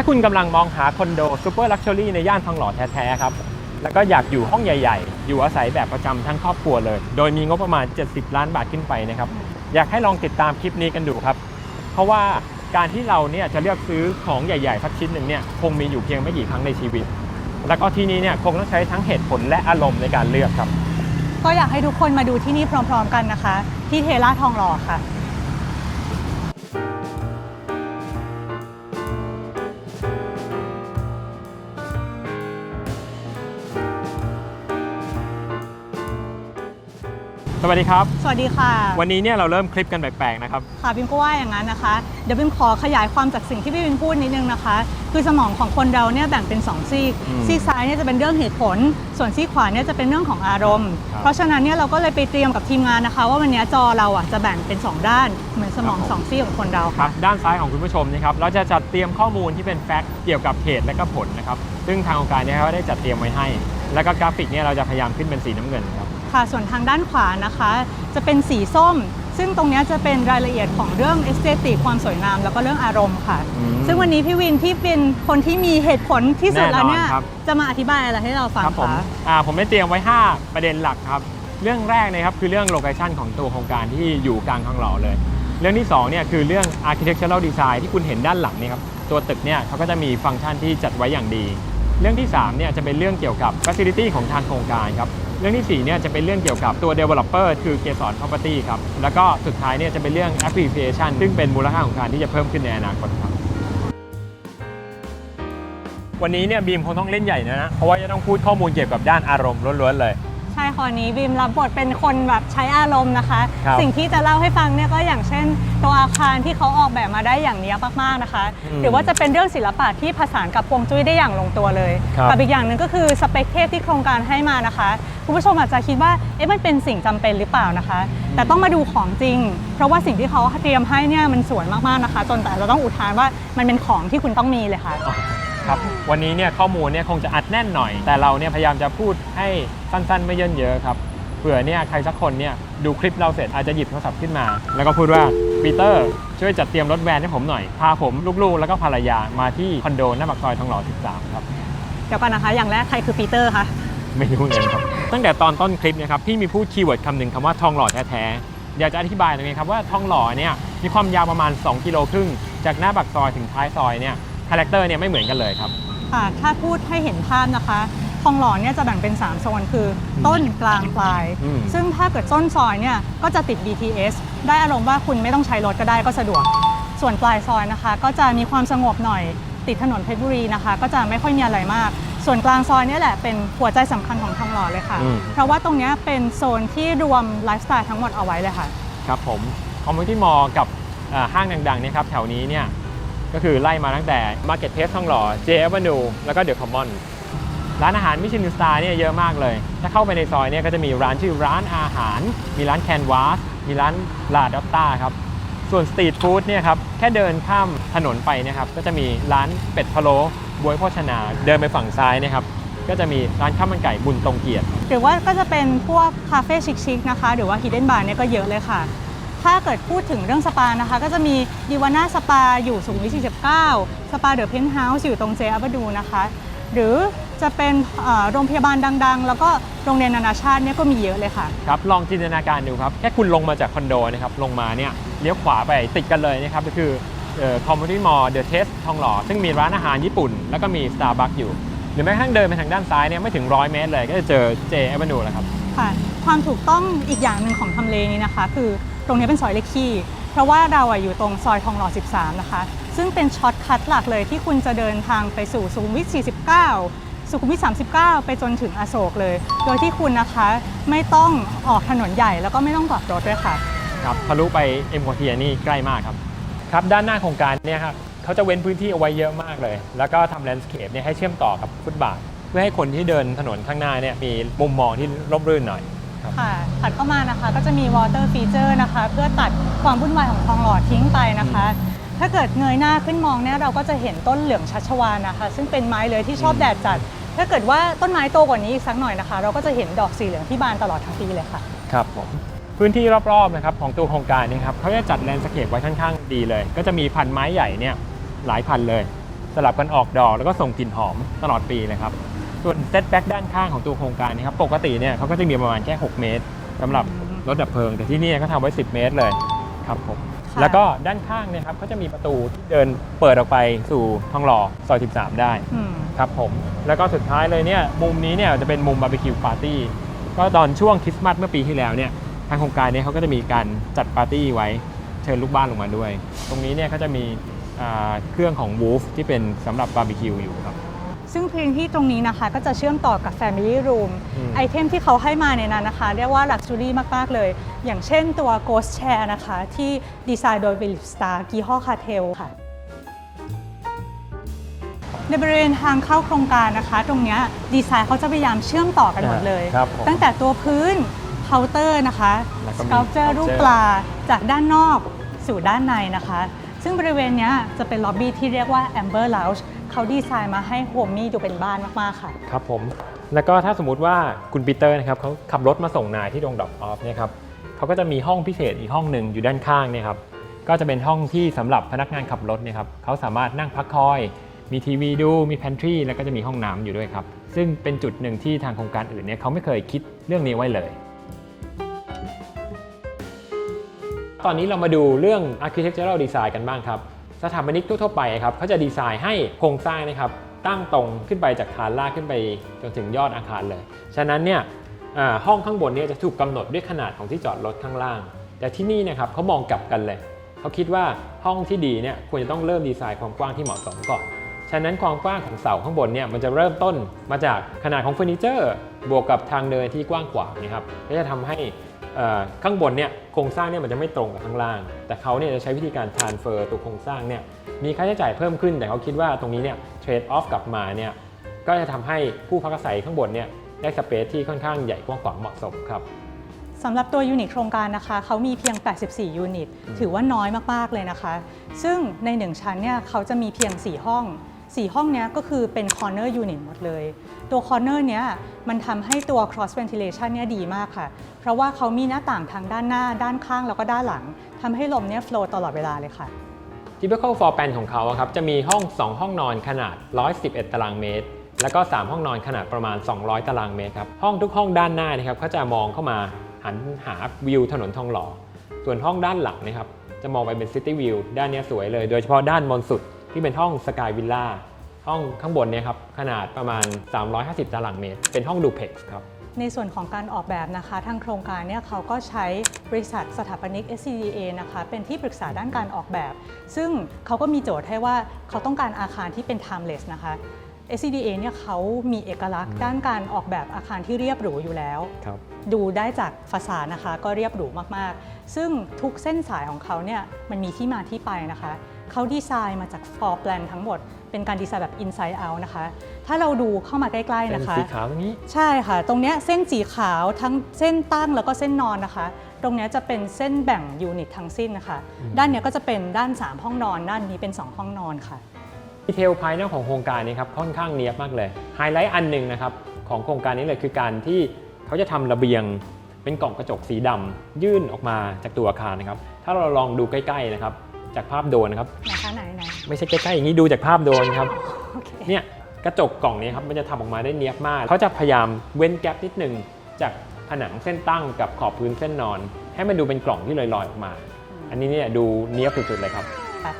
ถ้าคุณกำลังมองหาคอนโดซูเปอร์ลักชัวรี่ในย่านทองหล่อแท้ๆครับ แล้วก็อยากอยู่ห้องใหญ่ๆ อยู่อาศัยแบบประจำทั้งครอบครัวเลย โดยมีงบประมาณ 70 ล้านบาทขึ้นไปนะครับ อยากให้ลองติดตามคลิปนี้กันดูครับ เพราะว่าการที่เราเนี่ยจะเลือกซื้อของใหญ่ๆสักชิ้นหนึ่งเนี่ยคงมีอยู่เพียงไม่กี่ครั้งในชีวิต แล้วก็ที่นี้เนี่ยคงต้องใช้ทั้งเหตุผลและอารมณ์ในการเลือกครับ ก็อยากให้ทุกคนมาดูที่นี่พร้อม ๆ กันนะคะ ที่เทล่าทองหล่อค่ะ สวัสดีครับ สวัสดีค่ะ วันนี้เนี่ยเราเริ่มคลิปกันแปลกๆนะครับ ค่ะบิมก็ว่าอย่างนั้นนะคะ เดี๋ยวบิมขอขยายความจากสิ่งที่พี่บิมพูดนิดนึงนะคะ คือสมองของคนเราเนี่ยแบ่งเป็น 2 ซีกอืมซีกซ้ายเนี่ยจะเป็นเรื่องเหตุผล ส่วนซีกขวาเนี่ยจะเป็นเรื่องของอารมณ์ครับเพราะฉะนั้นเนี่ยเราก็เลยไปเตรียมกับทีมงานนะคะ ว่าวันนี้จอเราอะจะแบ่งเป็น 2 ด้าน เหมือนสมองครับผมสองซีกของคนเราครัค่ะบด้านซ้ายของคุณผู้ชมนะครับเราจะจัดเตรียมข้อมูลที่เป็นแฟกต์เกี่ยวกับเหตุและก็ผลนะครับซึ่งทางองค์การเนี่ยเขาได้จัดเตรียมไว้ให้ แล้วก็กราฟิกเนี่ยเราจะพยายามขึ้นเป็นสีน้ำเงินครับ ค่ะส่วนทางด้านขวานะคะ จะเป็นสีส้ม ซึ่งตรงเนี้ยจะเป็นรายละเอียดของเรื่องเอสเตติกความสวยงามแล้วก็เรื่องอารมณ์ค่ะ อืมซึ่งวันนี้พี่วินที่เป็นคนที่มีเหตุผลที่สุดแล้วเนี่ยแน่นอนครับ จะมาอธิบายอะไรให้เราฟังครับผมคะ อ่าผมได้เตรียมไว้ 5 ประเด็นหลักครับ เรื่องแรกนะครับคือเรื่องโลเคชันของตัวโครงการที่อยู่กลางทองหล่อเลย เรื่องที่2เนี่ยคือเรื่อง architectural design ที่คุณเห็นด้านหลังนี่ครับ ตัวตึกเนี่ยเขาก็จะมีฟังก์ชันที่จัดไว้อย่างดี เรื่องที่3เนี่ยจะเป็นเรื่องเกี่ยวกับ facility ของทางโครงการครับเรื่องที่4เนี่ยจะเป็นเรื่องเกี่ยวกับตัว developer คือเกสร property ครับแล้วก็สุดท้ายเนี่ยจะเป็นเรื่อง appreciation ซึ่งเป็นมูลค่าของการที่จะเพิ่มขึ้นในอนาคตครับวันนี้เนี่ยบีมคงต้องเล่นใหญ่นะนะเพราะว่าจะต้องพูดข้อมูลเกี่ยวกับด้านอารมณ์ล้วนๆเลย ค่ะวันนี้บิมรับบทเป็นคนแบบใช้อารมณ์นะคะ ครับสิ่งที่จะเล่าให้ฟังเนี่ยก็อย่างเช่น ตัวอาคารที่เขาออกแบบมาได้อย่างเนี้ยมากๆนะคะ อืมหรือว่าจะเป็นเรื่องศิลปะที่ผสานกับฮวงจุ้ยได้อย่างลงตัวเลยครับ กับอีกอย่างหนึ่งก็คือสเปคเทพที่โครงการให้มานะคะคุณผู้ชมอาจจะคิดว่าเอ๊ะมันเป็นสิ่งจำเป็นหรือเปล่านะคะ แต่ต้องมาดูของจริง เพราะว่าสิ่งที่เขาเตรียมให้เนี่ยมันสวยมากๆนะคะ จนแต่เราต้องอุทานว่ามันเป็นของที่คุณต้องมีเลยค่ะ อ๋อครับ วันนี้เนี่ยข้อมูลเนี่ยคงจะอัดแน่นหน่อย แต่เราเนี่ยพยายามจะพูดให้สั้นๆ ไม่เยินเยอะครับ เผื่อเนี่ยใครสักคนเนี่ยดูคลิปเราเสร็จอาจจะหยิบโทรศัพท์ขึ้นมา แล้วก็พูดว่าปีเตอร์ช่วยจัดเตรียมรถแวนให้ผมหน่อย พาผมลูกๆ แล้วก็ภรรยามาที่คอนโดหน้าปากซอยทองหล่อ 13 ครับ เดี๋ยวก่อนนะคะ อย่างแรกใครคือปีเตอร์คะ ไม่รู้เลยครับ ตั้งแต่ตอนต้นคลิปเนะครับพี่มีพูดคีย์เวิร์ดคำหนึ่งคำว่าทองหล่อแท้ๆอยากจะอธิบายตรงนี้ครับว่าทองหล่อเนี่ยมีความยาวประมาณ 2 กิโลครึ่งจากหน้าปากซอยถึงท้ายซอยเนี่ย คาแรคเตอร์เนี่ยไม่เหมือนกันเลยครับ ค่ะถ้าพูดให้เห็นภาพนะคะทองหล่อเนี่ยจะแบ่งเป็น 3 โซนคือต้นกลางปลาย อืม ซึ่งถ้าเกิดต้นซอยเนี่ยก็จะติด BTS ได้อารมณ์ว่าคุณไม่ต้องใช้รถก็ได้ก็สะดวก ส่วนปลายซอยนะคะ ก็จะมีความสงบหน่อยติดถนนเพชรบุรีนะคะ ก็จะไม่ค่อยมีอะไรมาก ส่วนกลางซอยเนี่ยแหละเป็นหัวใจสำคัญของทองหล่อเลยค่ะ อืม เพราะว่าตรงเนี้ยเป็นโซนที่รวมไลฟ์สไตล์ทั้งหมดเอาไว้เลยค่ะ ครับผมคอมมูนิตี้มอลกับเอ่อห้างดังๆเนี่ยครับแถวนี้เนี่ย ก็คือไล่มาตั้งแต่ Market Place ทองหล่อ J Avenue แล้วก็ The Common ร้านอาหารมิชลินสตาร์เนี่ยเยอะมากเลย ถ้าเข้าไปในซอยเนี่ยก็จะมีร้านชื่อร้านอาหาร มีร้านแคนวาส มีร้านลาดอตตาครับ ส่วนสตรีทฟู้ดเนี่ยครับ แค่เดินข้ามถนนไปเนะครับ ก็จะมีร้านเป็ดพะโล้บวยโภชนา เดินไปฝั่งซ้ายเนะครับ ก็จะมีร้านข้าวมันไก่บุญตรงเกียรติหหรือว่าก็จะเป็นพวกคาเฟ่ชิคๆนะคะ หรือว่าฮิดเด้นบาร์เนี่ยก็เยอะเลยค่ะ ถ้าเกิดพูดถึงเรื่องสปานะคะ ก็จะมีดีวาน่าสปาอยู่สุขุมวิท49 สปาเดอะเพนท์เฮาส์อยู่ตรงเจอับดูนะคะ หรือจะเป็นเอ่อโรงพยาบาลดังๆ แล้วก็โรงเรียนนานาชาติเนี่ยก็มีเยอะเลยค่ะ ครับ ลองจินตนาการดูครับ แค่คุณลงมาจากคอนโดนะครับ ลงมาเนี่ยเลี้ยวขวาไปติดกันเลยนะครับ ก็คือคอมมูนิตี้มอลเดอะเทสทองหล่อ ซึ่งมีร้านอาหารญี่ปุ่น แล้วก็มี Starbucks อยู่ หรือแม้กระทั่งเดินไปทางด้านซ้ายเนี่ยไม่ถึงร้อยเมตรเลย ก็จะเจอเจแอเวนูแล้วครับ ค่ะ ความถูกต้องอีกอย่างหนึ่งของทำเลนี้นะคะ คือ ตรงนี้เป็นซอยเลขคี่เพราะว่าเราอยู่ตรงซอยทองหล่อ 13 นะคะ ซึ่งเป็นช็อตคัทหลักเลยที่คุณจะเดินทางไปสู่สุขุมวิท 49 สุขุมวิท 39 ไปจนถึงอโศกเลย โดยที่คุณนะคะไม่ต้องออกถนนใหญ่แล้วก็ไม่ต้องกลับรถด้วยค่ะ ครับทะลุไปเอ็มโคเทียนี่ใกล้มากครับ ครับ ด้านหน้าโครงการเนี่ยครับเขาจะเว้นพื้นที่เอาไว้เยอะมากเลย แล้วก็ทำแลนด์สเคปเนี่ยให้เชื่อมต่อกับฟุตบาท เพื่อให้คนที่เดินถนนข้างหน้าเนี่ยมีมุมมองที่ร่มรื่นหน่อย ค่ะถัดเข้ามานะคะก็จะมี water feature นะคะ เพื่อตัดความวุ่นวายของทองหล่อทิ้งไปนะคะ ถ้าเกิดเงยหน้าขึ้นมองเนี่ยเราก็จะเห็นต้นเหลืองชัชวานนะคะ ซึ่งเป็นไม้เลยที่ชอบอืมแดดจัด ถ้าเกิดว่าต้นไม้โตกว่านี้อีกสักหน่อยนะคะ เราก็จะเห็นดอกสีเหลืองที่บานตลอดทั้งปีเลยค่ะ ครับผมพื้นที่รอบๆนะครับของตัวโครงการเนยครับเขาจะจัดแลนด์สเคปไว้ค่อนข้างดีเลย ก็จะมีพันไม้ใหญ่เนี่ยหลายพันเลย สลับกันออกดอกแล้วก็ส่งกลิ่นหอมตลอดปีเลยครับ ส่วนเซตแบ็กด้านข้างของตัวโครงการนี้ครับปกติเนี่ยเขาก็จะมีประมาณแค่ 6 เมตรสำหรับอืมรถดับเพลิง แต่ที่นี่เขาทำไว้ 10 เมตรเลยครับผมค่ะ แล้วก็ด้านข้างเนี่ยครับเขาจะมีประตูที่เดินเปิดออกไปสู่ทองหล่อซอย 13 ได้ อืม ครับผม แล้วก็สุดท้ายเลยเนี่ยมุมนี้เนี่ยจะเป็นมุมบาร์บีคิวปาร์ตี้ก็ตอนช่วงคริสต์มาสเมื่อปีที่แล้วเนี่ยทางโครงการเนี่ยเขาก็จะมีการจัดปาร์ตี้ไว้เชิญลูกบ้านลงมาด้วย ตรงนี้เนี่ยเขาจะมีอ่าเครื่องของวูฟที่เป็นสำหรับบาร์บีคิวอยู่ครับ ซึ่งพื้นที่ตรงนี้นะคะก็จะเชื่อมต่อกับ Family Room อืมไอเทมที่เขาให้มาในนั้นนะคะ เรียกว่า Luxury มาก ๆ เลย อย่างเช่นตัว Ghost Chair นะคะ ที่ดีไซน์โดย v i l i p Star ยี่ห้อคาเทลค่ะ ในบริเวณทางเข้าโครงการนะคะ ตรงเนี้ยดีไซน์เขาจะพยายามเชื่อมต่อกันหมดเลย ครับผม ตั้งแต่ตัวพื้นเคาน์เตอร์นะคะแล้วก็สมีเกลเจอร์ sculpture รูปปลาจากด้านนอกสู่ด้านในนะคะ ซึ่งบริเวณเนี้ยจะเป็นล็อบบี้ที่เรียกว่า Amber Lounge เขาดีไซน์มาให้โฮมมี่ดูเป็นบ้านมากๆค่ะ ครับผม แล้วก็ถ้าสมมติว่าคุณปีเตอร์นะครับเขาขับรถมาส่งนายที่โรงดรอปออฟเนี่ยครับเขาก็จะมีห้องพิเศษอีกห้องหนึ่งอยู่ด้านข้างเนี่ยครับก็จะเป็นห้องที่สำหรับพนักงานขับรถเนี่ยครับเขาสามารถนั่งพักคอย มีทีวีดูมีแพนทรีแล้วก็จะมีห้องน้ำอยู่ด้วยครับซึ่งเป็นจุดหนึ่งที่ทางโครงการอื่นเนี่ยเขาไม่เคยคิดเรื่องนี้ไว้เลย ตอนนี้เรามาดูเรื่อง architectural design กันบ้างครับ สถาปนิกทั่วๆไปครับเขาจะดีไซน์ให้โครงสร้างนะครับตั้งตรงขึ้นไปจากฐานรากขึ้นไปจนถึงยอดอาคารเลย ฉะนั้นเนี่ยห้องข้างบนเนี่ยจะถูกกำหนดด้วยขนาดของที่จอดรถข้างล่าง แต่ที่นี่นะครับเขามองกลับกันเลย เขาคิดว่าห้องที่ดีเนี่ยควรจะต้องเริ่มดีไซน์ความกว้างที่เหมาะสมก่อน ฉะนั้นความกว้างของเสาข้างบนเนี่ยมันจะเริ่มต้นมาจากขนาดของเฟอร์นิเจอร์ บวกกับทางเดินที่กว้างขวางนะครับก็จะทำให้ ข้างบนเนี่ยโครงสร้างเนี่ยมันจะไม่ตรงกับข้างล่าง แต่เขาเนี่ยจะใช้วิธีการ transfer ตัวโครงสร้างเนี่ยมีค่าใช้จ่ายเพิ่มขึ้น แต่เขาคิดว่าตรงนี้เนี่ย trade off กลับมาเนี่ยก็จะทำให้ผู้พักอาศัยข้างบนเนี่ยได้สเปซที่ค่อนข้างใหญ่กว้างขวางเหมาะสมครับสำหรับตัวยูนิตโครงการนะคะเขามีเพียง 84 ยูนิต ถือว่าน้อยมาก ๆ เลยนะคะ ซึ่งใน 1 ชั้นเนี่ยเขาจะมีเพียง 4 ห้อง 4 ห้องนี้ก็คือเป็น corner unit หมดเลย ตัว corner เนี้ยมันทำให้ตัว cross ventilation เนี่ยดีมากค่ะ เพราะว่าเขามีหน้าต่างทางด้านหน้า ด้านข้างแล้วก็ด้านหลังทำให้ลมเนี่ย flow ตลอดเวลาเลยค่ะ typical floor plan ของเขาอะครับจะมีห้อง 2 ห้องนอนขนาด 111 ตารางเมตร แล้วก็ 3 ห้องนอนขนาดประมาณ 200 ตารางเมตรครับห้องทุกห้องด้านหน้านะครับเขาจะมองเข้ามาหันหาวิวถนนทองหล่อส่วนห้องด้านหลังนะครับจะมองไปเป็น city view ด้านนี้สวยเลย โดยเฉพาะด้านบนสุด ที่เป็นห้อง sky villa ห้องข้างบนเนี่ยครับขนาดประมาณ 350 ตารางเมตร เป็นห้องดูเพล็กซ์ครับในส่วนของการออกแบบนะคะ ทางโครงการเนี่ยเขาก็ใช้บริษัทสถาปนิก SCDA นะคะ เป็นที่ปรึกษาด้านการออกแบบ ซึ่งเขาก็มีโจทย์ให้ว่าเขาต้องการอาคารที่เป็น timeless นะคะ SCDA เนี่ยเขามีเอกลักษณ์ด้านการออกแบบอาคารที่เรียบหรูอยู่แล้วครับดูได้จากฟาสาดนะคะก็เรียบหรูมากๆ ซึ่งทุกเส้นสายของเขาเนี่ยมันมีที่มาที่ไปนะคะ เขาดีไซน์มาจาก floor plan ทั้งหมด เป็นการดีไซน์แบบ inside out นะคะ ถ้าเราดูเข้ามาใกล้ๆเป็นนะคะ สีขาวตรงนี้ ใช่ค่ะ ตรงเนี้ยเส้นสีขาวทั้งเส้นตั้งแล้วก็เส้นนอนนะคะ ตรงเนี้ยจะเป็นเส้นแบ่งยูนิตทั้งสิ้นนะคะอืมด้านเนี้ยก็จะเป็นด้าน 3 ห้องนอน ด้านนี้เป็น 2 ห้องนอนค่ะ ดีเทลภายนอกของโครงการนี้ครับค่อนข้างเนียบมากเลย ไฮไลท์อันหนึ่งนะครับของโครงการนี้เลยคือการที่เขาจะทำระเบียง เป็นกล่องกระจกสีดำยื่นออกมาจากตัวอาคารนะครับ ถ้าเราลองดูใกล้ๆนะครับ จากภาพโดรนนะครับ ไหนคะไหนไหนไม่ใช่ใกล้ๆอย่างนี้ดูจากภาพโดรนครับ โอเคเนี่ยกระจกกล่องนี้ครับมันจะทำออกมาได้เนียบมาก เขาจะพยายามเว้นแกลบนิดหนึ่งจากผนังเส้นตั้งกับขอบพื้นเส้นนอน ให้มันดูเป็นกล่องที่ลอยๆออกมา อันนี้เนี่ยดูเนียบสุดๆเลยครับค่ะ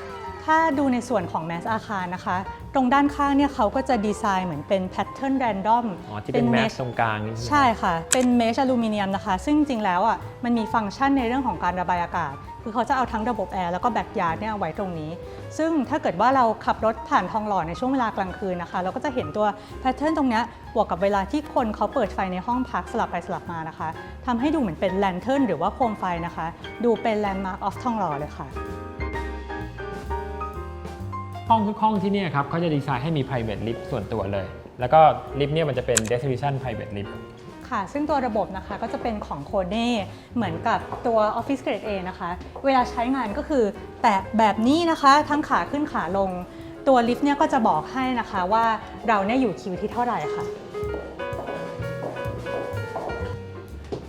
ถ้าดูในส่วนของแมสอาคารนะคะ ตรงด้านข้างเนี่ยเขาก็จะดีไซน์เหมือนเป็นแพทเทิร์นแรนดอมอ๋อที่เป็นแมสตรงกลางนี่ใช่ไหมใช่ค่ะ เป็นเมชอลูมิเนียมนะคะ ซึ่งจริงๆแล้วอะมันมีฟังก์ชันในเรื่องของการระบายอากาศ คือเขาจะเอาทั้งระบบแอร์แล้วก็แบ็กยาร์ดเนี่ยไว้ตรงนี้ ซึ่งถ้าเกิดว่าเราขับรถผ่านทองหล่อในช่วงเวลากลางคืนนะคะ เราก็จะเห็นตัวแพทเทิร์นตรงนี้บวกกับเวลาที่คนเขาเปิดไฟในห้องพักสลับไปสลับมานะคะทำให้ดูเหมือนเป็นแลนเทิร์นหรือว่าโคมไฟนะคะ ดูเป็นแลนด์มาร์คออฟทองหล่อเลยค่ะห้องทุกห้องที่นี่ครับเขาจะดีไซน์ให้มี private lift ส่วนตัวเลย แล้วก็ลิฟต์เนี่ยมันจะเป็น destination private lift ค่ะ ซึ่งตัวระบบนะคะก็จะเป็นของโคเน่เหมือนกับตัว Office Grade A นะคะ เวลาใช้งานก็คือแตะแบบนี้นะคะ ทั้งขาขึ้นขาลง ตัวลิฟต์เนี่ยก็จะบอกให้นะคะว่าเราเนี่ยอยู่คิวที่เท่าไหร่ค่ะ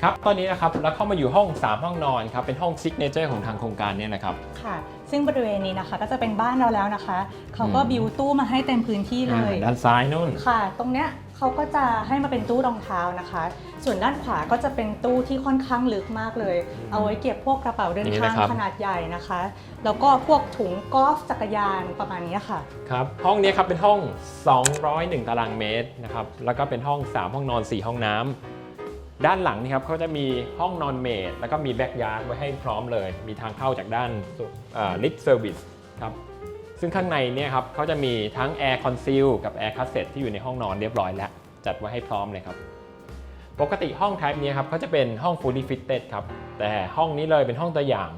ครับ ตอนนี้นะครับเราเข้ามาอยู่ห้อง 3 ห้องนอนครับ เป็นห้อง signature ของทางโครงการเนี่ยนะครับ ค่ะ ซึ่งบริเวณนี้นะคะก็จะเป็นบ้านเราแล้วนะคะ เขาก็อืมบิวตู้มาให้เต็มพื้นที่เลย อ่าด้านซ้ายนู่น ค่ะ ตรงเนี้ย เขาก็จะให้มาเป็นตู้รองเท้านะคะ ส่วนด้านขวาก็จะเป็นตู้ที่ค่อนข้างลึกมากเลย เอาไว้เก็บพวกกระเป๋าเดินอย่างนี้ทางนะครับขนาดใหญ่นะคะ แล้วก็พวกถุงกอล์ฟจักรยานประมาณนี้ค่ะ ครับ ห้องนี้ครับเป็นห้อง 201 ตารางเมตรนะครับ แล้วก็เป็นห้อง 3 ห้องนอน 4 ห้องน้ำด้านหลังนี่ครับเขาจะมีห้องนอนเมดแล้วก็มีแบ็กยาร์ดไว้ให้พร้อมเลย มีทางเข้าจากด้านลิฟต์เซอร์วิสครับ ซึ่งข้างในเนี่ยครับเขาจะมีทั้งแอร์คอนซีลกับแอร์คัสเซ็ตที่อยู่ในห้องนอนเรียบร้อยแล้ว จัดไว้ให้พร้อมเลยครับ ปกติห้อง type นี้ครับเขาจะเป็นห้อง fully fitted ครับ แต่ห้องนี้เลยเป็นห้องตัวอย่าง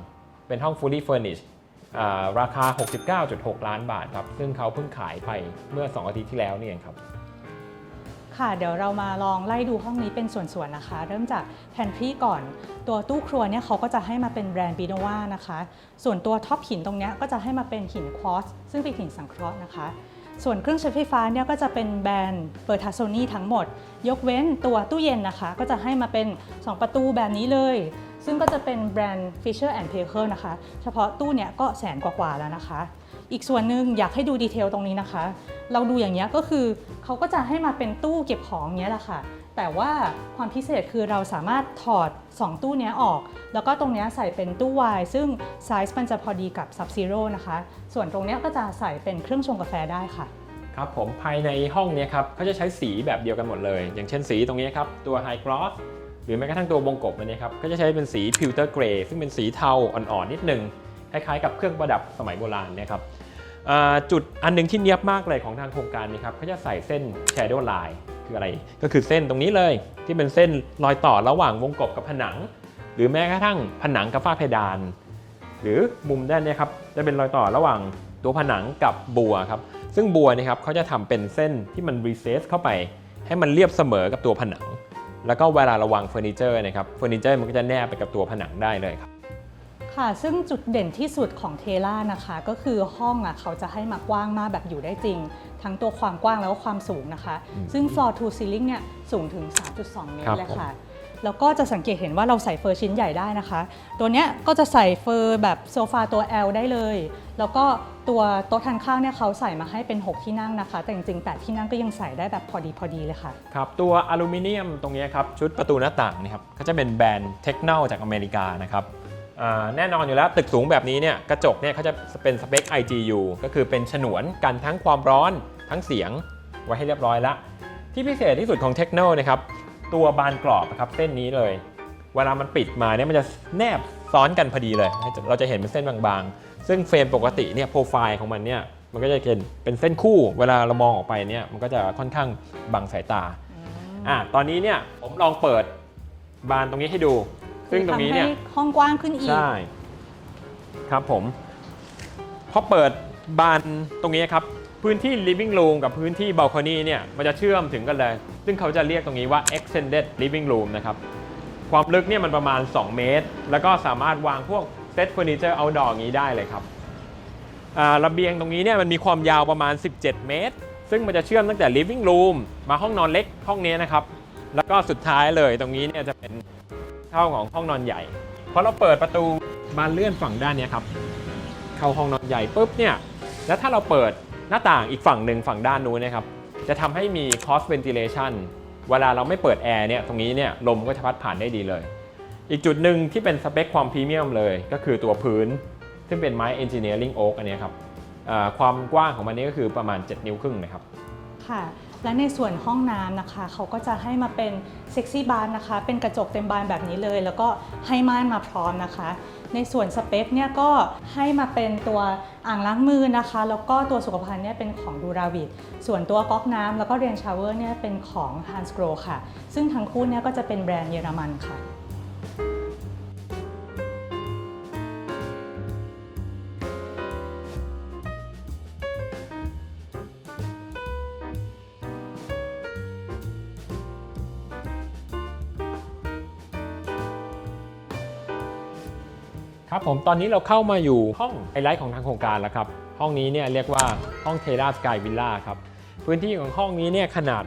เป็นห้อง fully furnished อ่าราคา 69.6 ล้านบาทครับ ซึ่งเขาเพิ่งขายไปเมื่อ 2 อาทิตย์ที่แล้วนี่เองครับ ค่ะเดี๋ยวเรามาลองไล่ดูห้องนี้เป็นส่วนๆนะคะ เริ่มจากแพนทรีก่อน ตัวตู้ครัวเนี่ยเขาก็จะให้มาเป็นแบรนด์บีโนวานะคะ ส่วนตัวท็อปหินตรงเนี้ยก็จะให้มาเป็นหินควอตซ์ซึ่งเป็นหินสังเคราะห์นะคะ ส่วนเครื่องใช้ไฟฟ้าเนี่ยก็จะเป็นแบรนด์เปิดทาโซนีทั้งหมด ยกเว้นตัวตู้เย็นนะคะ ก็จะให้มาเป็น 2 ประตูแบบนี้เลย ซึ่งก็จะเป็นแบรนด์ Fisher and Paykel นะคะ เฉพาะตู้เนี่ยก็แสนกว่าๆแล้วนะคะ อีกส่วนหนึ่งอยากให้ดูดีเทลตรงนี้นะคะ เราดูอย่างเงี้ยก็คือเขาก็จะให้มาเป็นตู้เก็บของเนี้ยแหละค่ะ แต่ว่าความพิเศษคือเราสามารถถอด 2 ตู้เนี้ยออก แล้วก็ตรงเนี้ยใส่เป็นตู้วายซึ่งไซส์มันจะพอดีกับ Sub Zero นะคะ ส่วนตรงเนี้ยก็จะใส่เป็นเครื่องชงกาแฟได้ค่ะครับผมภายในห้องเนี้ครับเขาจะใช้สีแบบเดียวกันหมดเลย อย่างเช่นสีตรงนี้ครับ ตัว High Gloss หรือแม้กระทั่งตัววงกบอันนี้ครับ ก็จะใช้เป็นสี Pewter Gray ซึ่งเป็นสีเทาอ่อนๆนิดนึง คล้ายๆกับเครื่องประดับสมัยโบราณเนะครับจุดอันหนึงที่เนียบมากเลยของทางโครงการนี้ครับเขาจะใส่เส้น Shadow Line คืออะไร ก็คือเส้นตรงนี้เลยที่เป็นเส้นรอยต่อระหว่างวงกบกับผนัง หรือแม้กระทั่งผนังกับฝ้าเพดาน หรือมุมด้านนี้ครับจะเป็นรอยต่อระหว่างตัวผนังกับบัวครับซึ่งบัวนี่ครับเขาจะทำเป็นเส้นที่มันรีเซสเข้าไป ให้มันเรียบเสมอกับตัวผนัง แล้วก็เวลาราวางเฟอร์นิเจอร์นะครับเฟอร์นิเจอร์มันก็จะแนบไปกับตัวผนังได้เลยครับ ค่ะ ซึ่งจุดเด่นที่สุดของเทล่านะคะ ก็คือห้องอะเขาจะให้มากว้างมากแบบอยู่ได้จริง ทั้งตัวความกว้างแล้วก็ความสูงนะคะอืมซึ่ง floor to ceiling เนี่ยสูงถึง 3.2 เมตครัรบเลยค่ะ แล้วก็จะสังเกตเห็นว่าเราใส่เฟอร์ชิ้นใหญ่ได้นะคะ ตัวเนี้ยก็จะใส่เฟอร์แบบโซฟาตัว L ได้เลย แล้วก็ตัวโต๊ะทานข้าวเนี่ยเขาใส่มาให้เป็น 6 ที่นั่งนะคะ แต่จริงๆ 8 ที่นั่งก็ยังใส่ได้แบบพอดีพอดีเลยค่ะ ครับ ตัวอลูมิเนียมตรงนี้ครับ ชุดประตูหน้าต่างนี่ครับก็จะเป็นแบรนด์เทคโนจากอเมริกานะครับอ่า แน่นอนอยู่แล้วตึกสูงแบบนี้เนี่ยกระจกเนี่ยเขาจะเป็นสเปค IGU ก็คือเป็นฉนวนกันทั้งความร้อนทั้งเสียงไว้ให้เรียบร้อยละที่พิเศษที่สุดของเทคโนนะครับตัวบานกรอบนะครับเส้นนี้เลย เวลามันปิดมาเนี่ยมันจะแนบซ้อนกันพอดีเลย เราจะเห็นเป็นเส้นบางๆ ซึ่งเฟรมปกติเนี่ยโปรไฟล์ของมันเนี่ยมันก็จะเป็นเป็นเส้นคู่ เวลาเรามองออกไปเนี่ยมันก็จะค่อนข้างบังสายตาอะตอนนี้เนี่ยผมลองเปิดบานตรงนี้ให้ดู ซึ่งตรงนี้เนี่ย ทำให้ห้องกว้างขึ้นอีก ใช่ ครับผมพอเปิดบานตรงนี้ครับ พื้นที่ living room กับพื้นที่ balcony เนี่ย มันจะเชื่อมถึงกันเลย ซึ่งเขาจะเรียกตรงนี้ว่า extended living room นะครับ ความลึกเนี่ยมันประมาณ 2 เมตร แล้วก็สามารถวางพวกเซตเฟอร์นิเจอร์ outdoor อย่างนี้ได้เลยครับอ่าระเบียงตรงนี้เนี่ยมันมีความยาวประมาณ 17 เมตร ซึ่งมันจะเชื่อมตั้งแต่ living room มาห้องนอนเล็กห้องนี้นะครับ แล้วก็สุดท้ายเลยตรงนี้เนี่ยจะเป็น เข้าของห้องนอนใหญ่พอเราเปิดประตูบานเลื่อนฝั่งด้านนี้ครับเข้าห้องนอนใหญ่ปุ๊บเนี่ยแล้วถ้าเราเปิดหน้าต่างอีกฝั่งหนึ่งฝั่งด้านนู้นนะครับจะทำให้มี cross ventilation เวลาเราไม่เปิดแอร์เนี่ยตรงนี้เนี่ยลมก็จะพัดผ่านได้ดีเลย อีกจุดหนึ่งที่เป็นสเปคความพรีเมียมเลย ก็คือตัวพื้น ซึ่งเป็นไม้ engineering oak อันนี้ครับความกว้างของมันนี่ก็คือประมาณ 7 นิ้วครึ่งนะครับค่ะ และในส่วนห้องน้ำนะคะ เขาก็จะให้มาเป็นเซ็กซี่บานนะคะ เป็นกระจกเต็มบานแบบนี้เลย แล้วก็ให้ม่านมาพร้อมนะคะ ในส่วนสเปคเนี่ยก็ให้มาเป็นตัวอ่างล้างมือนะคะ แล้วก็ตัวสุขภัณฑ์เนี่ยเป็นของดูราวิดส่วนตัวก๊อกน้ำแล้วก็เรียนชาวเวอร์เนี่ยเป็นของ Hans g r o ค่ะ ซึ่งทั้งคู่เนี่ยก็จะเป็นแบรนด์เยอรมันค่ะ ครับผมตอนนี้เราเข้ามาอยู่ห้องไฮไลท์ของทางโครงการแล้วครับ ห้องนี้เนี่ยเรียกว่าห้องเทราสกายวิลล่าครับ พื้นที่ของห้องนี้เนี่ยขนาด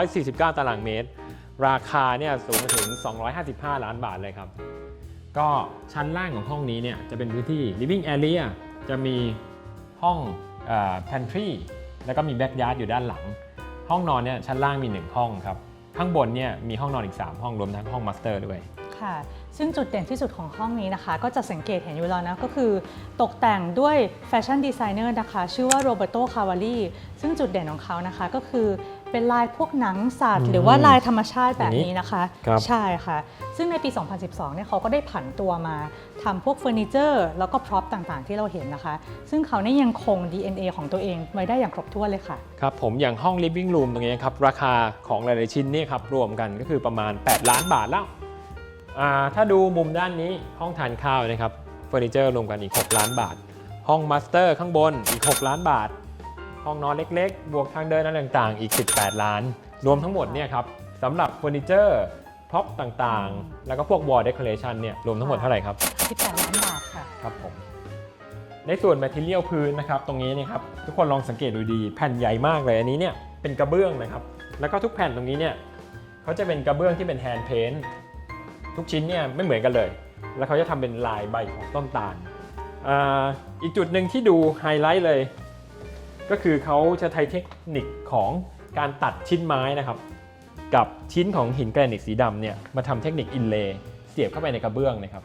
349 ตารางเมตร ราคาเนี่ยสูงถึง 255 ล้านบาทเลยครับ ก็ชั้นล่างของห้องนี้เนี่ยจะเป็นพื้นที่ living area จะมีห้องเอ่อ pantry แล้วก็มี backyard อยู่ด้านหลัง ห้องนอนเนี่ยชั้นล่างมี 1 ห้องครับ ข้างบนเนี่ยมีห้องนอนอีก 3 ห้องรวมทั้งห้อง master ด้วยค่ะ ซึ่งจุดเด่นที่สุดของห้องนี้นะคะ ก็จะสังเกตเห็นอยู่แล้วนะก็คือตกแต่งด้วยแฟชั่นดีไซเนอร์นะคะ ชื่อว่าโรเบโตคาวาลีซึ่งจุดเด่นของเขานะคะก็คือเป็นลายพวกหนังสัตอืว์มหรือว่าลายธรรมชาติแบบอย่างนี้นี้นะคะครับใช่ค่ะ ซึ่งในปี 2012 เนี่ยเขาก็ได้ผันตัวมาทำพวกเฟอร์นิเจอร์ แล้วก็พร็อพต่างๆ ที่เราเห็นนะคะ ซึ่งเขาเนี่ยยังคง DNA ของตัวเองไว้ได้อย่างครบถ้วนเลยค่ะ ครับผมอย่างห้อง living room ตรงนี้ครับ ราคาของหลายๆชิ้นเนี่ยครับรวมกันก็คือประมาณ 8 ล้านบาทแล้วอ่า ถ้าดูมุมด้านนี้ห้องทานข้าวนะครับเฟอร์นิเจอร์รวมกันอีก 6 ล้านบาท ห้องมาสเตอร์ข้างบนอีก 6 ล้านบาท ห้องนอนเล็กๆ บวกทางเดินอะไรต่างๆ อีก 18 ล้าน รวมทั้งหมดเนี่ยครับสำหรับเฟอร์นิเจอร์พร็อพต่างๆ แล้วก็พวก wall decoration เนี่ยรวมทั้งหมดเท่าไหร่ครับ 18 ล้านบาทค่ะ ครับผม ในส่วน material พื้นนะครับ ตรงนี้นะครับทุกคนลองสังเกตดูดี แผ่นใหญ่มากเลยอันนี้เนี่ยเป็นกระเบื้องนะครับ แล้วก็ทุกแผ่นตรงนี้เนี่ยเขาจะเป็นกระเบื้องที่เป็น hand paint ทุ ทุกชิ้นเนี่ยไม่เหมือนกันเลย แล้วเขาจะทำเป็นลายใบของต้นตาลอ,อีกจุดหนึ่งที่ดูไฮไลท์เลย ก็คือเขาจะใช้เทคนิคของการตัดชิ้นไม้นะครับ กับชิ้นของหินแกรนิตสีดำเนี่ยมาทำเทคนิคอินเลย์เสียบเข้าไปในกระเบื้องนะครับ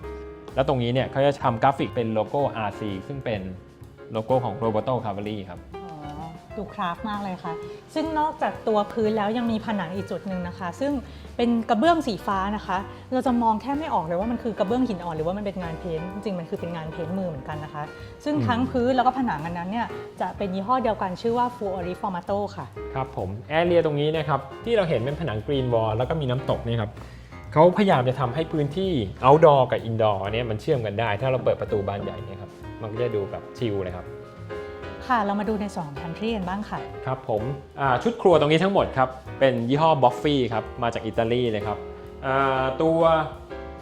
แล้วตรงนี้เนี่ยเขาจะทำกราฟิกเป็นโลโก้ RC ซึ่งเป็นโลโก้ของ Roboto Cavalry ครับ ดูคราฟมากเลยค่ะ ซึ่งนอกจากตัวพื้นแล้วยังมีผนังอีกจุดหนึ่งนะคะ ซึ่งเป็นกระเบื้องสีฟ้านะคะ เราจะมองแทบไม่ออกเลยว่ามันคือกระเบื้องหินอ่อนหรือว่ามันเป็นงานเพ้นท์จริงๆมันคือเป็นงานเพ้นท์มือเหมือนกันนะคะ ซึ่งทั้งพื้นแล้วก็ผนังอันนั้นเนี่ยจะเป็นยี่ห้อเดียวกันชื่อว่า Full Ori Formato ค่ะครับผมแอเรียตรงนี้นะครับที่เราเห็นเป็นผนังกรีนวอลแล้วก็มีน้ำตกนี่ครับเขาพยายามจะทำให้พื้นที่ outdoor กับ indoor เนี่ยมันเชื่อมกันได้ ถ้าเราเปิดประตูบานใหญ่เนี่ยครับมันก็จะดูแบบชิลเลยครับ ค่ะ เรามาดูในส่วนของ pantry กันบ้างค่ะ ครับผมอ่าชุดครัวตรงนี้ทั้งหมดครับ เป็นยี่ห้อบอฟฟี่ครับ มาจากอิตาลีเลยครับอ่าตัว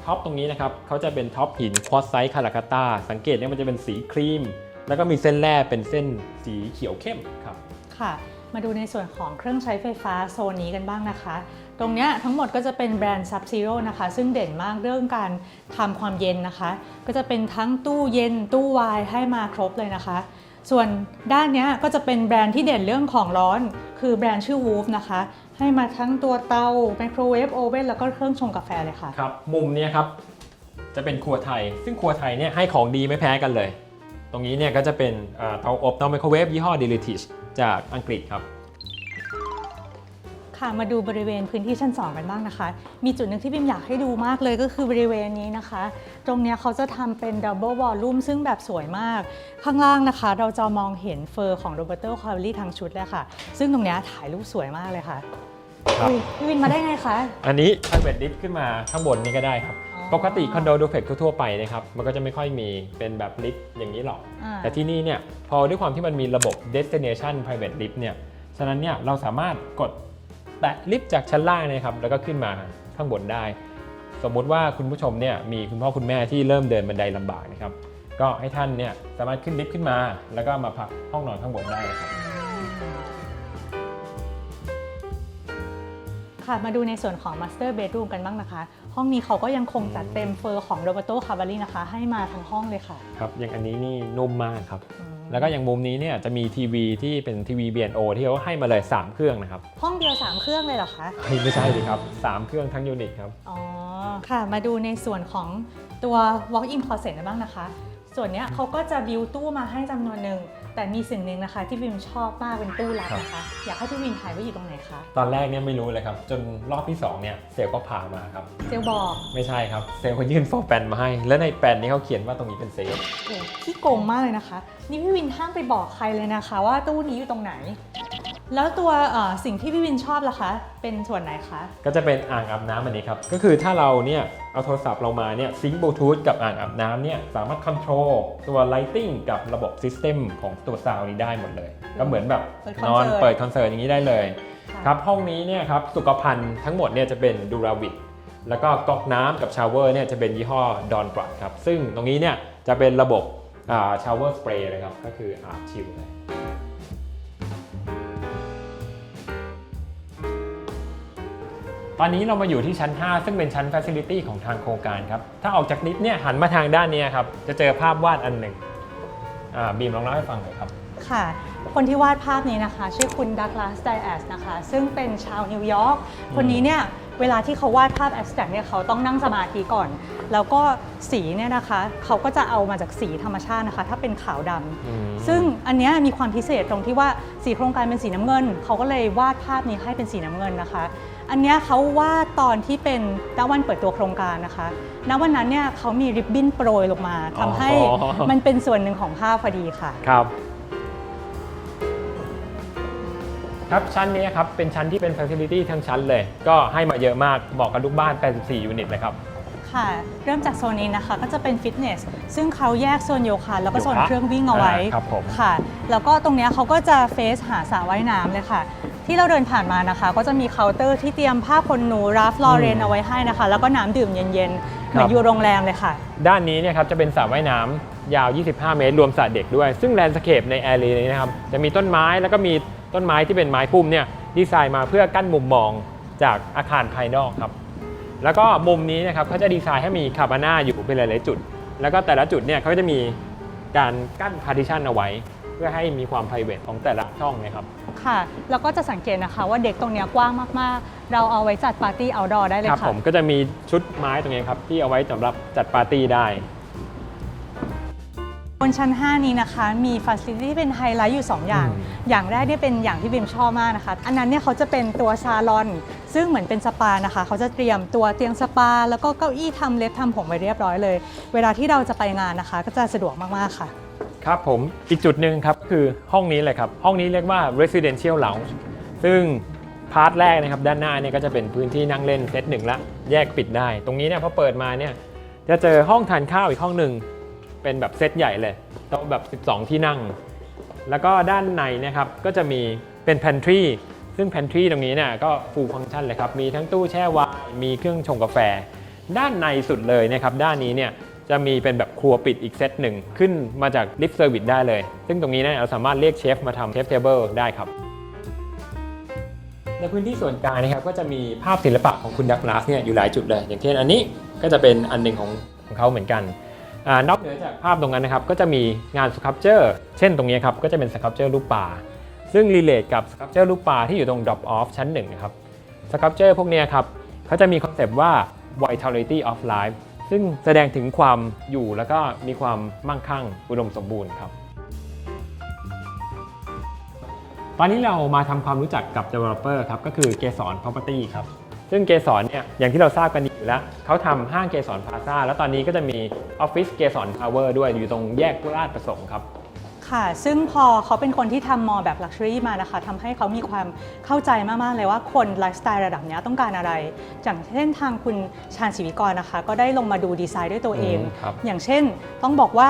ท็อปตรงนี้นะครับเขาจะเป็นท็อปหินควอตไซต์คาราคาตาสังเกตเนี่ยมันจะเป็นสีครีม แล้วก็มีเส้นแร่เป็นเส้นสีเขียวเข้มครับค่ะ มาดูในส่วนของเครื่องใช้ไฟฟ้าโซนนี้กันบ้างนะคะ ตรงเนี้ยทั้งหมดก็จะเป็นแบรนด์ Sub Zero นะคะ ซึ่งเด่นมากเรื่องการทำความเย็นนะคะ ก็จะเป็นทั้งตู้เย็นตู้วายให้มาครบเลยนะคะ ส่วนด้านนี้ก็จะเป็นแบรนด์ที่เด่นเรื่องของร้อน คือแบรนด์ชื่อ Wolf นะคะ ให้มาทั้งตัวเตาไมโครเวฟโอเว่นแล้วก็เครื่องชงกาแฟเลยค่ะ ครับ มุมนี้ครับจะเป็นครัวไทย ซึ่งครัวไทยเนี่ยให้ของดีไม่แพ้กันเลย ตรงนี้เนี่ยก็จะเป็นเตาอบเตาไมโครเวฟยี่ห้อ d e l i t i s จากอังกฤษครับ ค่ะมาดูบริเวณพื้นที่ชั้น 2 กันบ้างนะคะ มีจุดหนึ่งที่บิมอยากให้ดูมากเลยก็คือบริเวณนี้นะคะ ตรงเนี้ยเขาจะทำเป็นดับเบิลวอลลุ่มซึ่งแบบสวยมาก ข้างล่างนะคะ เราจะมองเห็นเฟอร์ของโรเบโตคาร์ลี่ทั้งชุดเลยค่ะ ซึ่งตรงเนี้ยถ่ายรูปสวยมากเลยค่ะครับอุ๊ยพี่วินมาได้ไงคะ อันนี้ private lift ขึ้นมาข้างบนนี้ก็ได้ครับอ๋อปกติคอนโดดูเฟกทั่วๆไปนะครับ มันก็จะไม่ค่อยมีเป็นแบบลิฟต์อย่างนี้หรอกอ่าแต่ที่นี่เนี่ย พอด้วยความที่มันมีระบบ destination private lift เนี่ย ฉะนั้นเนี่ยเราสามารถกด แตะลิฟต์จากชั้นล่างเนะครับแล้วก็ขึ้นมาข้างบนได้ สมมุติว่าคุณผู้ชมเนี่ยมีคุณพ่อคุณแม่ที่เริ่มเดินบันไดลำบากนะครับก็ให้ท่านเนี่ยสามารถขึ้นลิฟต์ขึ้นมา แล้วก็มาพักห้องนอนข้างบนได้ครับ ค่ะมาดูในส่วนของ Master Bedroom กันบ้างนะคะ ห้องนี้เขาก็ยังคงจัดเต็มเฟอร์ของโรเบโตคาร์ลี่นะคะ ให้มาทั้งห้องเลยค่ะ ครับอย่างอันนี้นี่นุ่มมากครับอืมแล้วก็อย่างมุมนี้เนี่ยจะมีทีวีที่เป็นทีวี B&O ที่เขาให้มาเลย 3 เครื่องนะครับ ห้องเดียว 3 เครื่องเลยเหรอคะเฮ้ยไม่ใช่ดิครับ 3 เครื่องทั้งยูนิตครับ อ๋อค่ะ มาดูในส่วนของตัว walk-in closet กันบ้างนะคะ ส่วนเนี้ยเขาก็จะบิวตู้มาให้จำนวนหนึ่ง แต่มีสิ่งหนึ่งนะคะที่วิมชอบมากเป็นตู้ลับนะคะ อยากให้พี่วินถ่ายไว้อยู่ตรงไหนคะตอนแรกเนี่ยไม่รู้เลยครับ จนรอบที่2เนี่ยเซลล์ก็พามาครับ เซลบอกไม่ใช่ครับเซลล์เขายื่นโฟร์แปนมาให้ แล้วในแปนนี้เขาเขียนว่าตรงนี้เป็นเซฟโอ้ขี้โกงมากเลยนะคะ นี่พี่วินห้ามไปบอกใครเลยนะคะ ว่าตู้นี้อยู่ตรงไหน แล้วตัวเอ่อสิ่งที่พี่วินชอบล่ะคะ เป็นส่วนไหนคะ ก็จะเป็นอ่างอาบน้ำอันนี้ครับ ก็คือถ้าเราเนี่ยเอาโทรศัพท์เรามาเนี่ยซิงค์บลูทูธกับอ่างอาบน้ำเนี่ยสามารถคอนโทรลตัวไลติ n งกับระบบซิสเต็มของตัวซาวนี้ได้หมดเลย ก็เหมือนแบบเปิดคอนนอนเสิร์ตเปิดคอนเสิร์ตอย่างนี้ได้เลยค่ะครับห้องนี้เนี่ยครับสุขภัณฑ์ทั้งหมดเนี่ยจะเป็นดูราวิดแล้วก็ก๊อกน้ำกับชาวเวอร์เนี่ยจะเป็นยี่ห้อดอนบรัดครับซึ่งตรงนี้เนี่ยจะเป็นระบบชาวเวอร์สเปรย์เลยครับก็คืออาบชิลเลย ตอนนี้เรามาอยู่ที่ชั้น 5 ซึ่งเป็นชั้น Facility ของทางโครงการครับ ถ้าออกจากลิฟต์เนี่ยหันมาทางด้านนี้ครับ จะเจอภาพวาดอันหนึ่งอ่าบีมลองเล่าให้ฟังหน่อยครับ ค่ะ คนที่วาดภาพนี้นะคะ ชื่อคุณดักลาสไดแอสนะคะ ซึ่งเป็นชาวนิวยอร์กคนนี้เนี่ย เวลาที่เขาวาดภาพแอบสแตรกเนี่ยเขาต้องนั่งสมาธิก่อน แล้วก็สีเนี่ยนะคะเขาก็จะเอามาจากสีธรรมชาตินะคะ ถ้าเป็นขาวดำอืมซึ่งอันเนี้ยมีความพิเศษตรงที่ว่าสีโครงการเป็นสีน้ำเงิน เขาก็เลยวาดภาพนี้ให้เป็นสีน้ำเงินนะคะ อันเนี้ยเขาวาดตอนที่เป็นณวันเปิดตัวโครงการนะคะณวันนั้นเนี่ยเขามีริบบิ้นโปรยลงมาทำให้อ๋อมันเป็นส่วนหนึ่งของภาพพอดีค่ะครับ ครับชั้นนี้ครับเป็นชั้นที่เป็น Facility ทั้งชั้นเลย ก็ให้มาเยอะมากเหมาะกับลูกบ้าน 84 ยูนิตเลยครับ ค่ะ เริ่มจากโซนนี้นะคะก็จะเป็นฟิตเนส ซึ่งเขาแยกโซนโยคะแล้วก็โซนโยคะเครื่องวิ่งเอาไว้อ่าครับผม ค่ะ แล้วก็ตรงเนี้ยเขาก็จะเฟซหาสระว่ายน้ำเลยค่ะ ที่เราเดินผ่านมานะคะ ก็จะมีเคาน์เตอร์ที่เตรียมผ้าขนหนูราฟลอเรนเอาไว้ให้นะคะ แล้วก็น้ำดื่มเย็นๆ เหมือนอยู่โรงแรมเลยค่ะ ด้านนี้เนี่ยครับจะเป็นสระว่ายน้ำยาว 25 เมตร รวมสระเด็กด้วย ซึ่งแลนด์สเคปในแอเรียนี้นะครับ จะมีต้นไม้แล้วก็มี ต้นไม้ที่เป็นไม้พุ่มเนี่ยดีไซน์มาเพื่อกั้นมุมมองจากอาคารภายนอกครับ แล้วก็มุมนี้นะครับเขาจะดีไซน์ให้มีคาบาน่าอยู่เป็นหลายๆจุด แล้วก็แต่ละจุดเนี่ยเขาจะมีการกั้นพาร์ติชันเอาไว้ เพื่อให้มีความ p r i v a t ของแต่ละช่องนะครับ ค่ะ แล้วก็จะสังเกตนะคะว่าเด็กตรงเนี้ยกว้างมากๆ เราเอาไว้จัดปาร์ตี้เอาดอร์ได้เลยครับค่ะผมก็จะมีชุดไม้ตรงนี้ครับที่เอาไว้สำหรับจัดปาร์ตี้ได้บ นชั้น 5 นี้นะคะมีฟ a ซิลิตี้เป็นไฮไลท์อยู่ 2 อย่างอืมอย่างแรกเนี่ยเป็นอย่างที่บิมชอบมากนะคะ อันนั้นเนี่ยเขาจะเป็นตัวซาลอน ซึ่งเหมือนเป็นสปานะคะ เขาจะเตรียมตัวเตียงสปา แล้วก็เก้าอี้ทำเล็บทำผมไว้เรียบร้อยเลย เวลาที่เราจะไปงานนะคะ ก็จะสะดวกมากๆค่ะ ครับผมอีกจุดหนึ่งครับคือห้องนี้เลยครับ ห้องนี้เรียกว่า residential lounge ซึ่งพาร์ทแรกนะครับด้านหน้าเนี่ยก็จะเป็นพื้นที่นั่งเล่นเซตหนึ่งละแยกปิดได้ ตรงนี้เนี่ยพอเปิดมาเนี่ยจะเจอห้องทานข้าวอีกห้องหนึ่ง เป็นแบบเซตใหญ่เลยโต๊ะแบบ 12 ที่นั่ง แล้วก็ด้านในนะครับก็จะมีเป็น pantry ซึ่ง pantry ตรงนี้เนี่ยก็ full function เลยครับ มีทั้งตู้แช่ไวน์มีเครื่องชงกาแฟ ด้านในสุดเลยนะครับ ด้านนี้เนี่ยจะมีเป็นแบบครัวปิดอีกเซตหนึ่ง ขึ้นมาจาก lift service ได้เลย ซึ่งตรงนี้เนี่ยเราสามารถเรียกเชฟมาทำเชฟเทเบิลได้ครับ ในพื้นที่ส่วนกลางนะครับก็จะมีภาพศิลปะของคุณดักลาสเนี่ยอยู่หลายจุดเลย อย่างเช่นอันนี้ก็จะเป็นอันหนึ่งของของเขาเหมือนกัน นอกเหนือจากภาพตรงนั้นนะครับ ก็จะมีงานสครับเจอร์เช่นตรงนี้ครับ ก็จะเป็นสครับเจอร์รูปป่าซึ่งรีเลทกับสครับเจอร์รูปป่าที่อยู่ตรง drop off ชั้นหนึ่งนะครับสครับเจอร์พวกนี้ครับเขาจะมีคอนเซปต์ว่า vitality of life ซึ่งแสดงถึงความอยู่แล้วก็มีความมั่งคั่งอุดมสมบูรณ์ครับ ตอนนี้เรามาทำความรู้จักกับ developer ครับ ก็คือเกสร property ครับ ซึ่งเกสรเนี่ยอย่างที่เราทราบกันดีอยู่แล้วเขาทำห้างเกสรพลาซ่าแล้วตอนนี้ก็จะมีออฟฟิศเกสรทาวเวอร์ด้วยอยู่ตรงแยกราชประสงค์ครับค่ะ ซึ่งพอเขาเป็นคนที่ทำมอแบบลักชัวรี่มานะคะทำให้เขามีความเข้าใจมาก ๆ เลยว่าคนไลฟ์สไตล์ระดับเนี้ยต้องการอะไร อย่างเช่นทางคุณชาญศิวิกรนะคะ ก็ได้ลงมาดูดีไซน์ด้วยตัวเองอืมครับอย่างเช่นต้องบอกว่า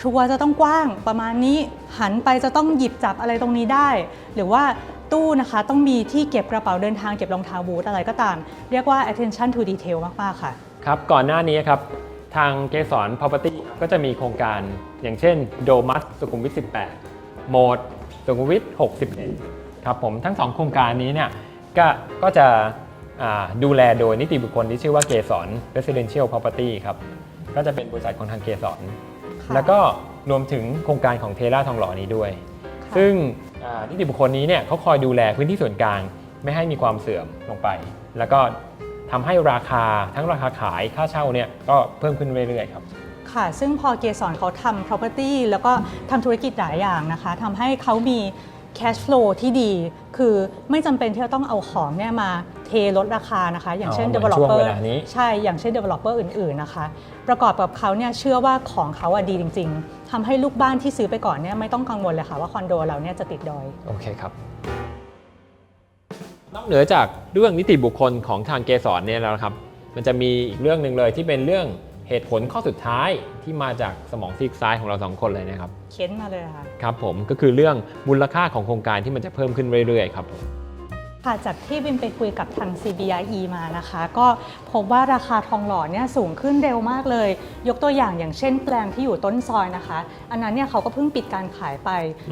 ครัวจะต้องกว้างประมาณนี้หันไปจะต้องหยิบจับอะไรตรงนี้ได้ หรือว่า ตู้นะคะต้องมีที่เก็บกระเป๋าเดินทางเก็บรองเท้าบูทอะไรก็ตาม เรียกว่า attention to detail มาก ๆ ค่ะ ครับ ก่อนหน้านี้ครับ ทางเกสร property ก็จะมีโครงการอย่างเช่นโดมัสสุขุมวิท 18โหมดสุขุมวิท 61 ครับผมทั้งสองโครงการนี้เนี่ยก็ก็จะอ่าดูแลโดยนิติบุคคลที่ชื่อว่าเกสร residential property ครับ ก็จะเป็นบริษัทของทางเกสรค่ะแล้วก็รวมถึงโครงการของเทล่าทองหล่อนี้ด้วยค่ะซึ่งอ่า นิติบุคคลนี้เนี่ยเขาคอยดูแลพื้นที่ส่วนกลาง ไม่ให้มีความเสื่อมลงไป แล้วก็ทำให้ราคาทั้งราคาขายค่าเช่าเนี่ยก็เพิ่มขึ้นเรื่อยๆครับค่ะซึ่งพอเกสรเขาทำ property แล้วก็ทำธุรกิจหลายอย่างนะคะทำให้เขามี cash flow ที่ดี คือไม่จำเป็นที่จะต้องเอาของเนี่ยมาเทลดราคานะคะ อย่างเช่นอ๋อเหมือน developer ช่วงเวลานี้ ใช่อย่างเช่น developer อื่นๆนะคะ ประกอบกับเขาเนี่ยเชื่อว่าของเขาอะดีจริง ๆทำให้ลูกบ้านที่ซื้อไปก่อนเนี่ยไม่ต้องกังวลเลยค่ะว่าคอนโดเราเนี่ยจะติดดอย โอเคครับ นอกเหนือจากเรื่องนิติบุคคลของทางเกสรเนี่ยแล้วนะครับ มันจะมีอีกเรื่องหนึ่งเลยที่เป็นเรื่อง เหตุผลข้อสุดท้ายที่มาจากสมองซีกซ้ายของเราสองคนเลยนะครับเค้นมาเลยค่ะครับผมก็คือเรื่องมูลค่าของโครงการที่มันจะเพิ่มขึ้นเรื่อยๆครับผม ค่ะจากที่บิมไปคุยกับทาง CBRE มานะคะ ก็พบว่าราคาทองหล่อเนี่ยสูงขึ้นเร็วมากเลย ยกตัวอย่างอย่างเช่นแปลงที่อยู่ต้นซอยนะคะ อันนั้นเนี่ยเขาก็เพิ่งปิดการขายไป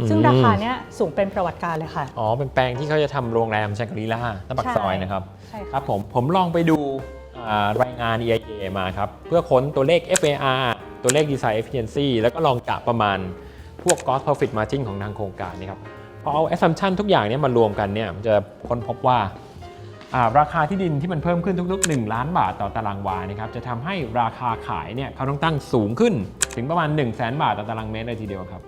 ซึ่งอืมราคาเนี่ยสูงเป็นประวัติการเลยค่ะ อ๋อเป็นแปลงที่เขาจะทำโรงแรมแชงกรีล่าหน้าปากซอยนะครับ ใช่คค่ะรับผมผมลองไปดูอ่า รายงาน EIA มาครับ เพื่อค้นตัวเลข FAR ตัวเลข Design Efficiency แล้วก็ลองกะประมาณพวก cost profit margin ของทางโครงการนี่ครับพอเอา assumption ทุกอย่างเนี้มารวมกันเนี่ยจะค้นพบว่าราคาที่ดินที่มันเพิ่มขึ้นทุกๆ 1 ล้านบาทต่อตารางวานะครับจะทำให้ราคาขายเนี่ยเขาต้องตั้งสูงขึ้นถึงประมาณ 1 0 0 0 0แบาทต่อตารางเมตรเลยทีเดียวครับ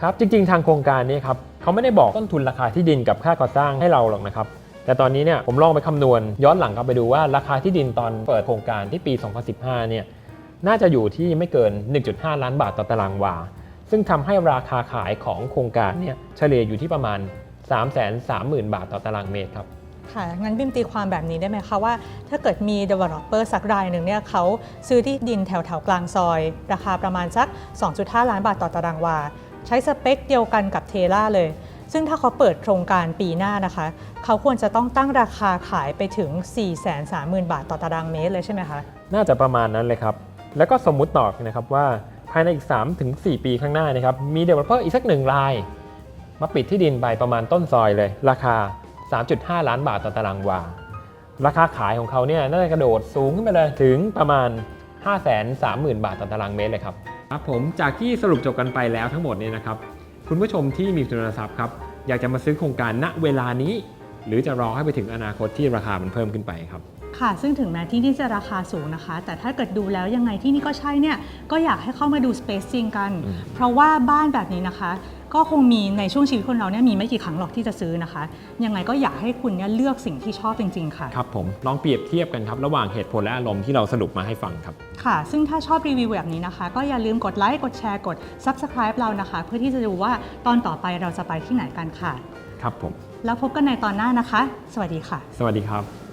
ครับ จริงๆ ทางโครงการนี้ครับเขาไม่ได้บอกต้นทุนราคาที่ดินกับค่าก่อสร้างให้เราหรอกนะครับ แต่ตอนนี้เนี่ยผมลองไปคำนวณย้อนหลังกลับไปดูว่าราคาที่ดินตอนเปิดโครงการที่ปี 2015 เนี่ยน่าจะอยู่ที่ไม่เกิน 1.5 ล้านบาทต่อตารางวา ซึ่งทำให้ราคาขายของโครงการเนี่ยเฉลี่ยอยู่ที่ประมาณ 330,000 บาทต่อตารางเมตรครับค่ะ งั้นบิมตีความแบบนี้ได้ไหมคะว่า ถ้าเกิดมี developer สักรายหนึ่งเนี่ยเขาซื้อที่ดินแถวแถวๆกลางซอย ราคาประมาณสัก 2.5 ล้านบาทต่อตารางวา ใช้สเปคเดียวกันกับเทล่าเลย ซึ่งถ้าเขาเปิดโครงการปีหน้านะคะ เขาควรจะต้องตั้งราคาขายไปถึง 430,000 บาทต่อตารางเมตรเลยใช่ไหมคะ น่าจะประมาณนั้นเลยครับ แล้วก็สมมุติต่อนะครับว่าภายในอีก 3-4 ปีข้างหน้านะครับมี developer อีกสักหนึ่งราย มาปิดที่ดินไปประมาณต้นซอยเลย ราคา 3.5 ล้านบาทต่อตารางวา ราคาขายของเขาเนี่ยน่าจะกระโดดสูงขึ้นไปเลยถึงประมาณ 530,000 บาทต่อตารางเมตรเลยครับครับผมจากที่สรุปจบกันไปแล้วทั้งหมดเนี่ยนะครับ คุณผู้ชมที่มีทุนทรัพย์ครับอยากจะมาซื้อโครงการณเวลานี้ หรือจะรอให้ไปถึงอนาคตที่ราคามันเพิ่มขึ้นไปครับค่ะซึ่งถึงแม้ที่นี่จะราคาสูงนะคะ แต่ถ้าเกิดดูแล้วยังไงที่นี่ก็ใช่เนี่ยก็อยากให้เข้ามาดู Space จริงกันอืมเพราะว่าบ้านแบบนี้นะคะ ก็คงมีในช่วงชีวิตคนเราเนี่ยมีไม่กี่ครั้งหรอกที่จะซื้อนะคะ ยังไงก็อยากให้คุณเนี่ยเลือกสิ่งที่ชอบจริง ๆ ค่ะ ครับผมลองเปรียบเทียบกันครับ ระหว่างเหตุผลและอารมณ์ที่เราสรุปมาให้ฟังครับ ค่ะ ซึ่งถ้าชอบรีวิวแบบนี้นะคะ ก็อย่าลืมกดไลค์กดแชร์กด Subscribe เรานะคะ เพื่อที่จะดูว่าตอนต่อไปเราจะไปที่ไหนกันค่ะ ครับผม แล้วพบกันในตอนหน้านะคะ สวัสดีค่ะ สวัสดีครับ